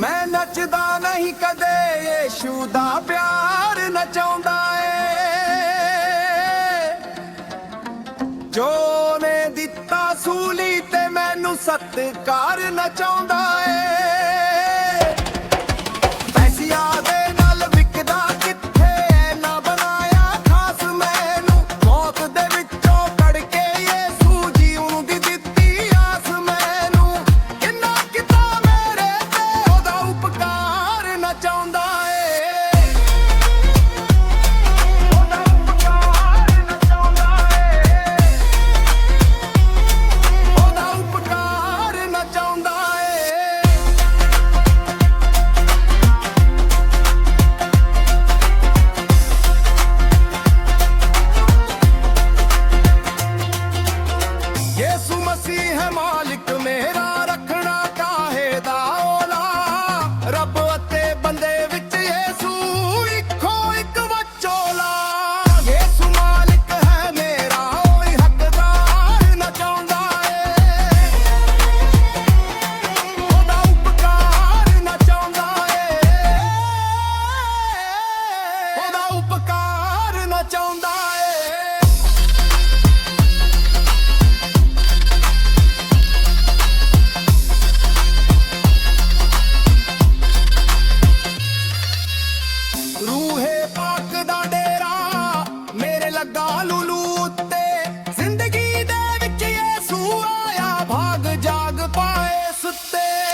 ਮੈਂ ਨੱਚਦਾ ਨਹੀਂ ਕਦੇ, ਯੇਸ਼ੂ ਦਾ ਪਿਆਰ ਨਚਾਉਂਦਾ ਏ। ਜੋ ਨੇ ਦਿੱਤਾ ਸੂਲੀ ਤੇ ਮੈਨੂੰ ਸਤਕਾਰ ਨਚਾਉਂਦਾ ਏ। 吸って。